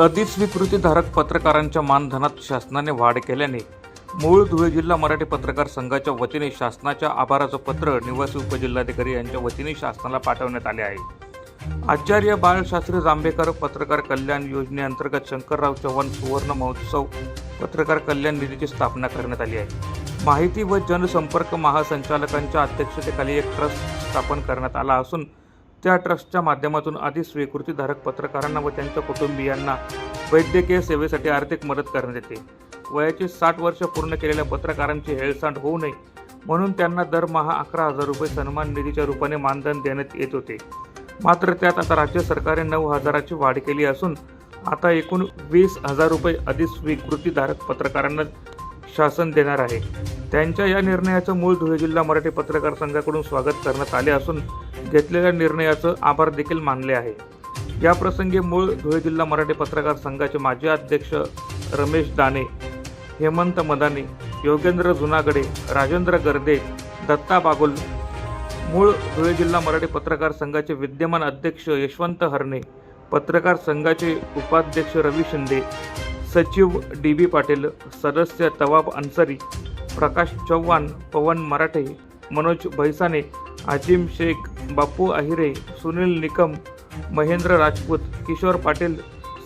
अधिस्वीकृतीधारक पत्रकारांच्या मानधनात शासनाने वाढ केल्याने मूळ धुळे जिल्हा मराठी पत्रकार संघाच्या वतीने शासनाच्या आभाराचं पत्र निवासी उपजिल्हाधिकारी यांच्या वतीने शासनाला पाठवण्यात आले आहे. आचार्य बाळशास्त्री जांभेकर पत्रकार कल्याण योजनेअंतर्गत शंकरराव चव्हाण सुवर्ण महोत्सव पत्रकार कल्याण निधीची स्थापना करण्यात आली आहे. माहिती व जनसंपर्क महासंचालकांच्या अध्यक्षतेखाली एक ट्रस्ट स्थापन करण्यात आला असून त्या ट्रस्टच्या माध्यमातून आधी स्वीकृतीधारक पत्रकारांना व त्यांच्या कुटुंबियांना वैद्यकीय सेवेसाठी आर्थिक मदत करण्यात येते. वयाची साठ वर्ष पूर्ण केलेल्या पत्रकारांची हेळसांड होऊ नये म्हणून त्यांना दरमहा अकरा हजार रुपये सन्मान निधीच्या रूपाने मानधन देण्यात येत होते. मात्र त्यात आता राज्य सरकारने नऊ हजाराची वाढ केली असून आता एकूण वीस हजार रुपये अधिस्वीकृतीधारक पत्रकारांना शासन देणार आहे. त्यांच्या या निर्णयाचं मूळ धुळे जिल्हा मराठी पत्रकार संघाकडून स्वागत करण्यात आले असून घेतलेल्या निर्णयाचं आभार देखील मानले आहे. या प्रसंगी मूळ धुळे जिल्हा मराठी पत्रकार संघाचे माजी अध्यक्ष रमेश दाने हेमंत मदाने योगेंद्र जुनागडे राजेंद्र गर्दे दत्ता बागुल मूळ धुळे जिल्हा मराठी पत्रकार संघाचे विद्यमान अध्यक्ष यशवंत हरणे पत्रकार संघाचे उपाध्यक्ष रवी शिंदे सचिव डी बी पाटील सदस्य तवाब अन्सारी प्रकाश चव्हाण पवन मराठे मनोज भैसाने अजिम शेख बापू आहिरे सुनील निकम महेंद्र राजपूत किशोर पाटील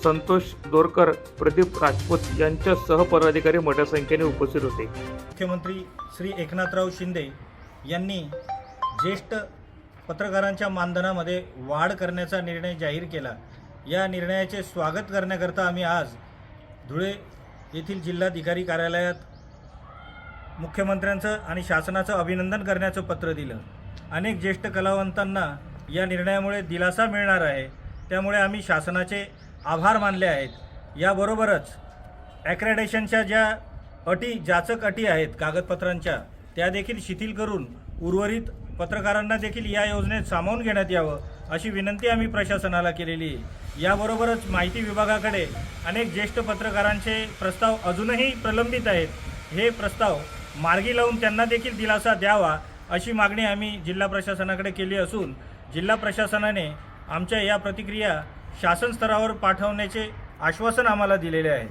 संतोष दोरकर प्रदीप राजपूत यांच्या सहपदाधिकारी मोठ्या संख्येने उपस्थित होते. मुख्यमंत्री श्री एकनाथराव शिंदे यांनी ज्येष्ठ पत्रकारांच्या मानधनामध्ये वाढ करण्याचा निर्णय जाहीर केला. या निर्णयाचे स्वागत करण्याकरता आम्ही आज धुळे येथील जिल्हाधिकारी कार्यालयात मुख्यमंत्र्यांचं आणि शासनाचं अभिनंदन करण्याचं पत्र दिलं. अनेक ज्येष्ठ कलावंतांना या निर्णयामुळे दिलासा मिळणार आहे. त्यामुळे आम्ही शासनाचे आभार मानले आहेत. याबरोबरच ॲक्रेडेशनच्या ज्या अटी जाचक अटी आहेत कागदपत्रांच्या त्या देखील शिथिल करून उर्वरित पत्रकारांना देखील या योजनेत सामावून घेण्यात यावं अशी विनंती आम्ही प्रशासनाला केलेली आहे. याबरोबरच माहिती विभागाकडे अनेक ज्येष्ठ पत्रकारांचे प्रस्ताव अजूनही प्रलंबित आहेत. हे प्रस्ताव मार्गी लावून त्यांना देखील दिलासा द्यावा अशी मागणी आम्ही जिल्हा प्रशासनाकडे केली असून जिल्हा प्रशासनाने आमच्या या प्रतिक्रिया शासन स्तरावर पाठवण्याचे आश्वासन आम्हाला दिलेले आहे.